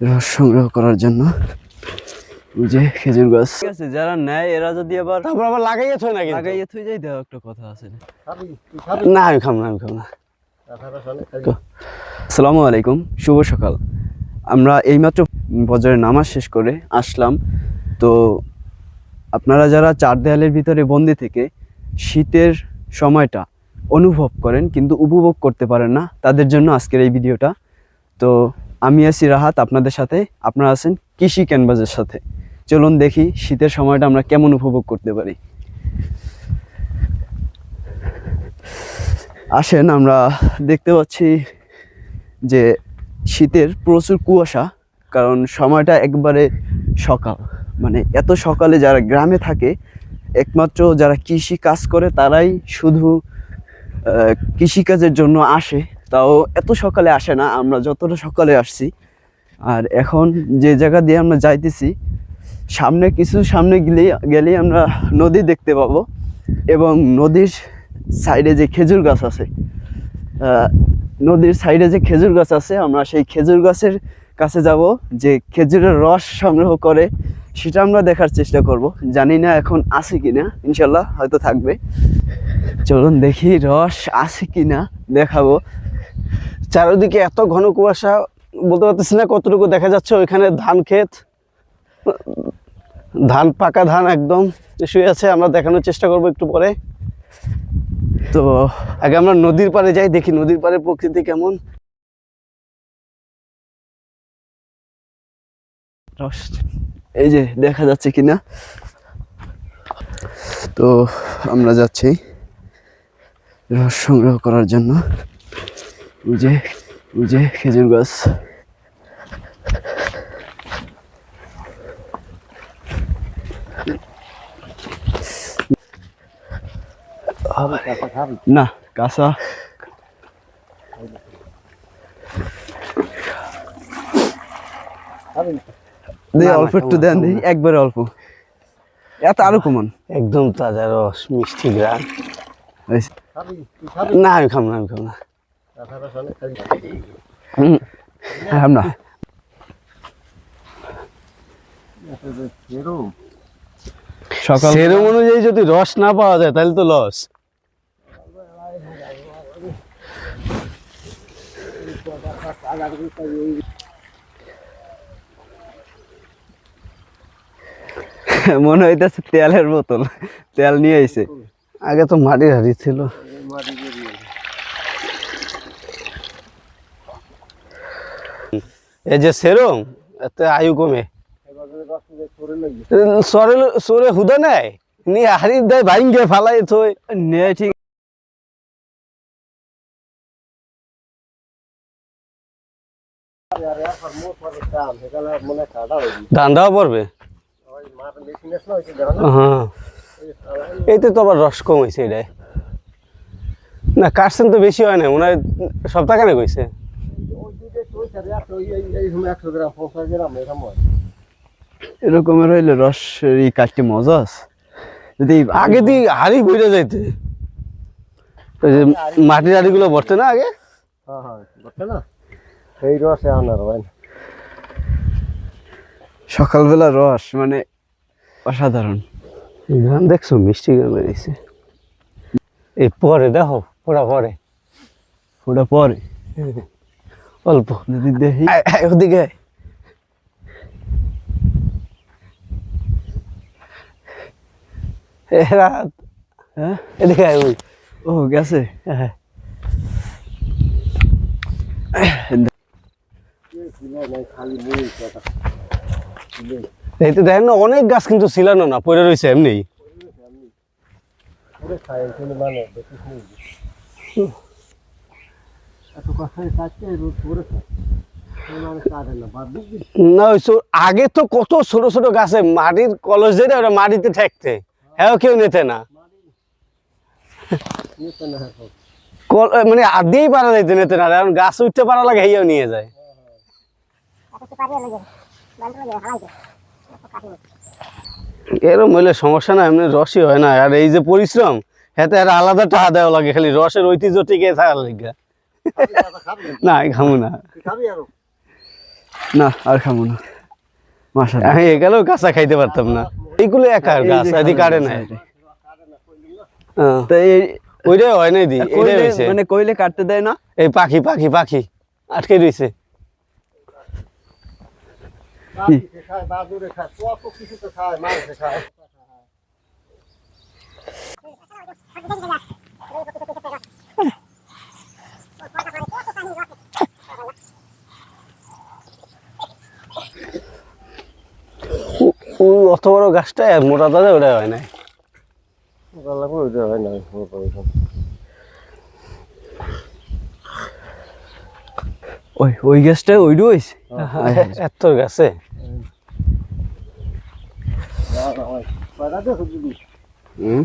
রস সংগ্রহ করার জন্য। ওই যে খেজুর গাছ। ঠিক আছে যারা নেয় এরা যদি আবার তারপর আবার লাগাইয়ে থই না কিন্তু। লাগাইয়ে থুই যাই দেওয়া একটা কথা আছে। না আমি খাম না আমি খাম না। আসসালামু আলাইকুম শুভ সকাল। আমরা এইমাত্র বজরের নামাজ শেষ করে আসলাম। তো আপনারা যারা চার দেয়ালের ভিতরে বন্দি থেকে শীতের সময়টা অনুভব করেন কিন্তু উপভোগ করতে পারেন না তাদের জন্য আজকের এই ভিডিওটা। তো আমি আছি রাহাত, আপনাদের সাথে। আপনারা আছেন কৃষি ক্যানভাসের সাথে। চলুন দেখি শীতের সময়টা আমরা কেমন উপভোগ করতে পারি। আসেন, আমরা দেখতে পাচ্ছি যে শীতের প্রচুর কুয়াশা, কারণ সময়টা একবারে সকাল। মানে এত সকালে যারা গ্রামে থাকে, একমাত্র যারা কৃষি কাজ করে, তারাই শুধু কৃষিকাজের জন্য আসে। তাও এত সকালে আসে না, আমরা যতটা সকালে আসছি। আর এখন যে জায়গা দিয়ে আমরা যাইতেছি, সামনে কিছু সামনে গেলেই গেলেই আমরা নদী দেখতে পাবো এবং নদীর সাইডে যে খেজুর গাছ আছে নদীর সাইডে যে খেজুর গাছ আছে, আমরা সেই খেজুর গাছের কাছে যাব, যে খেজুরের রস সংগ্রহ করে, সেটা আমরা দেখার চেষ্টা করব। জানি না এখন আছে কি না ইনশাল্লাহ হয়তো থাকবে। চলুন দেখি রস আছে কিনা, দেখাবো। চারিদিকে এত ঘন কুয়াশা, বলতে পারতেছি না কতটুকু দেখা যাচ্ছে ওইখানে ধান ক্ষেত। ধান, পাকা ধান একদম। শুয়ে আছে, আমরা দেখানোর চেষ্টা করব একটু পরে। তো আগে আমরা নদীর পাড়ে যাই, দেখি নদীর পাড়ে প্রকৃতি কেমন। এই যে, দেখা যাচ্ছে কিনা? তো আমরা যাচ্ছি। রস সংগ্রহ করার জন্য। ওই যে ওই যে খেজুর গাছ। না কাঁচা। অল্প একটু দেন দিই। একবারে অল্প। এত আরও কমান। একদম তাজা রস মিষ্টি গ্রাম না আমি খাম না আমি খাম না। না। সকাল সেরম অনুযায়ী যদি রস না পাওয়া যায়, তাহলে তো লস মনে হইতেছে তেলের বোতল, তেল নিয়ে আইছে। আগে তো মাটির হাড়ি ছিল। এই যে সেরম এতে আয়ু কমে। সরে সরে হুদা নাই? নিয়ে হাড়ি দেয় ভাইঙ্গে ফালাই থই। নিয়ে ঠিক। ধান্দাও পড়বে। হ্যাঁ। এইতে তো আবার রস কম হয়েছে এটাই। না কাটছেন তো বেশি হয় না সপ্তাহ কেন কইছে এরকমের হইলে রস এই কাটতে মজা আছে। যদি আগে দি হাড়ি বইরে যাইতে মাটির হাড়িগুলো ভরতে না আগে? এই রসে আনার হয় সকালবেলা রস মানে অসাধারণ। গান দেখছ মিষ্টি গান বেরিয়েছে। এই পরে দেখো পুরা পরে। ওটা পরে? অল্প দেখি। ওদিকে আয়। এ রাত। হ্যাঁ? এদিকে আয় ওই। ও গেছে। হ্যাঁ। এই তো দেখেন না অনেক গাছ কিন্তু ছিলানো না পড়ে রয়েছে এমনি। মানে এত কথা কাটছে রোদ পড়েছে মানে না ওই আগে তো কত ছোট ছোট গাছে মাটির কলস যেটা ওটা মাটিতে ঠেকতে। হ্যাঁ কেউ নিতে না। এখন কল মানে আদিই পারা যাইতে নিতে না কারণ গাছ উঠতে পারা লাগে হেয়েও নিয়ে যায়। এরম হইলে সমস্যা না এমনি রসই হয় না। আর এই যে পরিশ্রম আর আলাদা টাকা দেওয়া লাগে খালি রসের ঐতিহ্য টিকে থাকার লাগে। না আমি খাব না। না আর খাব না। মাসা আমি এগুলো কাঁচা খাইতে পারতাম না। এইগুলো একার গাছ এদিকে কাটে নাই হ্যাঁ। তো এই ওইটাই হয় নাই দি এটাই হয়েছে মানে কইলে কাটতে দেয় না? এই পাখি পাখি পাখি আটকে রয়েছে খায় বাদুড়ে খায় কত কিছু তো খায় মানুষে খায় ওই অত বড় গাছটা মোটা দাদা ওটা হয় নাই। ওগুলো করে হয় না ওই ওই গ্যাসটা ওইটু হয়েছে এত গাছে? হুম।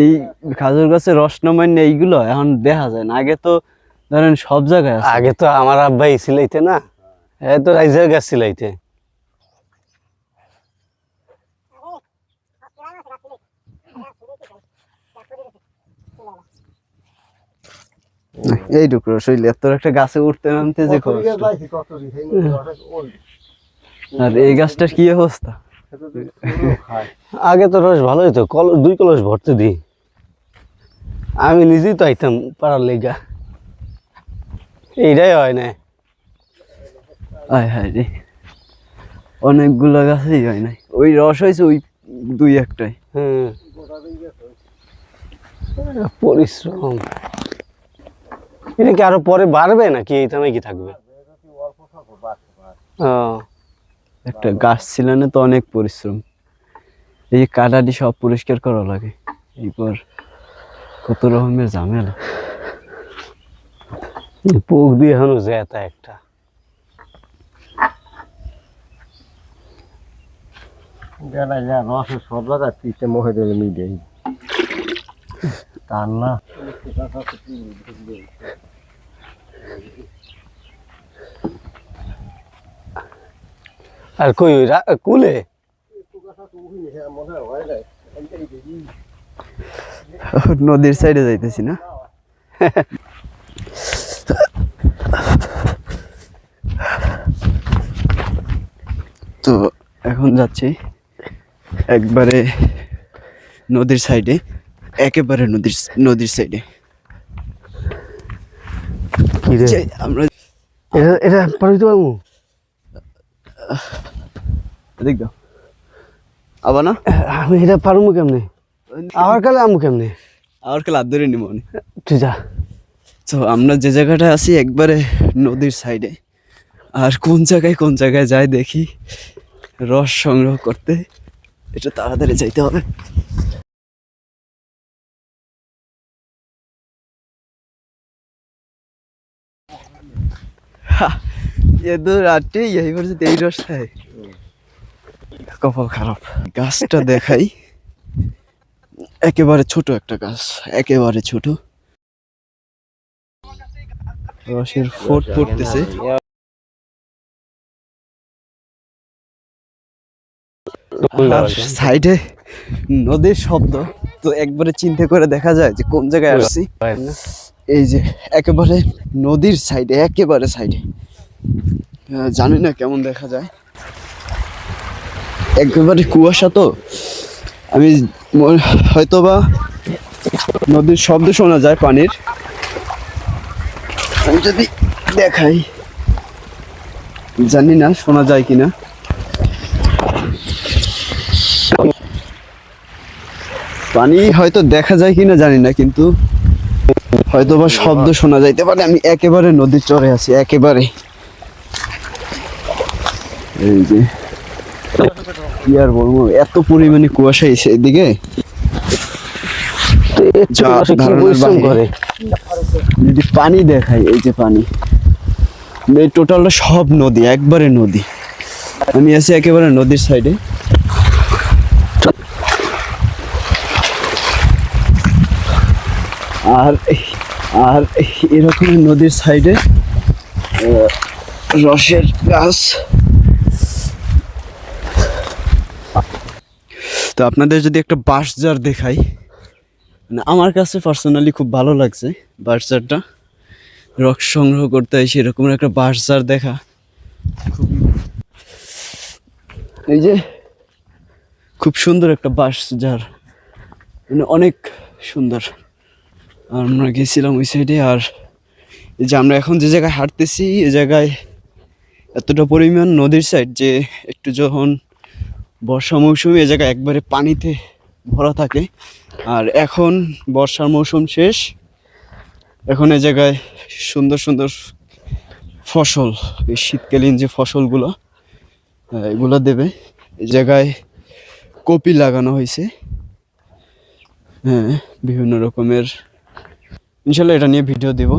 এই খাজুর গাছের রস নমান্য এইগুলো এখন দেখা যায় না। আগে তো ধরেন সব জায়গায় আগে তো আমার আব্বাই সিলাইতে না? এ তো রাইজের গাছ সিলাইতে। এই টুকরো শৈলী। এত একটা গাছে উঠতে নামতে যে আর এই গাছটার কি অবস্থা? আগে তো রস ভালোই তো কল দুই কলস ভরতে দিই আমি নিজেই তো আইতাম পাড়ার লেগা। এইটাই হয় না। আয় হায় রে। অনেকগুলো গাছেই হয় নাই। ওই রস হয়েছে ওই দুই একটাই। হুম পরিশ্রম। এটা কি আরও পরে বাড়বে নাকি? এইখানে কি থাকবে? একটা গাছ ছিল না তো অনেক পরিশ্রম। এই যে কাটাটি সব পরিষ্কার করা লাগে। এরপর কত রকমের ঝামেলা। পোক দিয়ে এখনও জেতা একটা। গেলা যা রসের সব জায়গায় পিঠে মহে দিলে মিডিয়াই তার না। আর কই কুলে? নদীর সাইডে যাইতেছি না। তো এখন যাচ্ছি একবারে নদীর সাইডে। একেবারে নদীর নদীর সাইডে আমরা এটা এটা পারিতে পারব? দেখ আবার না? আমি এটা পারব কেমনে? আবার কালে আমু কেমনে? আর কাল হাত ধরে নিব তুই যা। তো আমরা যে জায়গাটা আছি একবারে নদীর সাইডে আর কোন জায়গায় কোন জায়গায় যাই দেখি। রস সংগ্রহ করতে। এটা তাড়াতাড়ি যাইতে হবে। গাছটা দেখাই। একেবারে ছোট একটা গাছ, একেবারে ছোট। রসের ফোট পড়তেছে। সাইডে নদীর শব্দ, তো একবারে চিন্তা করে দেখা যায় যে কোন জায়গায় আসছি। এই যে একেবারে নদীর সাইডে একেবারে সাইডে জানি না কেমন দেখা যায়। একেবারে কুয়াশা তো। আমি ম- হয়তোবা নদীর শব্দ শোনা যায় পানির। আমি যদি দেখাই, জানি না শোনা যায় কিনা। পানি হয়তো দেখা যায় কিনা জানি না, কিন্তু হয়তো বা শব্দ শোনা যাইতে পারে আমি একেবারে নদীর চরে আছি একেবারে। এই যে কি আর বলব এত পরিমাণে কুয়াশা এসে এদিকে। যদি পানি দেখাই এই যে পানি। এই টোটালটা সব নদী একবারে নদী। আমি আছি একেবারে নদীর সাইডে আর আর এরকম নদীর সাইডে রসের গাছ। তো আপনাদের যদি একটা বাঁশঝাড় দেখাই মানে আমার কাছে পার্সোনালি খুব ভালো লাগছে বাঁশঝাড়টা রক সংগ্রহ করতে হয় সেরকম একটা বাঁশঝাড় দেখা। খুবই এই যে, খুব সুন্দর একটা বাঁশঝাড় মানে অনেক সুন্দর। আমরা গেছিলাম ওই সাইডে আর এই যে আমরা এখন যে জায়গায় হাঁটতেছি এই জায়গায় এতটা পরিমাণ নদীর সাইড যে একটু যখন বর্ষা মৌসুমে এ জায়গায় একবারে পানিতে ভরা থাকে। আর এখন বর্ষার মৌসুম শেষ। এখন এ জায়গায় সুন্দর সুন্দর ফসল, এই শীতকালীন যে ফসলগুলো এগুলো দেবে। এই জায়গায় কপি লাগানো হয়েছে। হ্যাঁ বিভিন্ন রকমের ইনশাল্লাহ এটা নিয়ে ভিডিও দেব।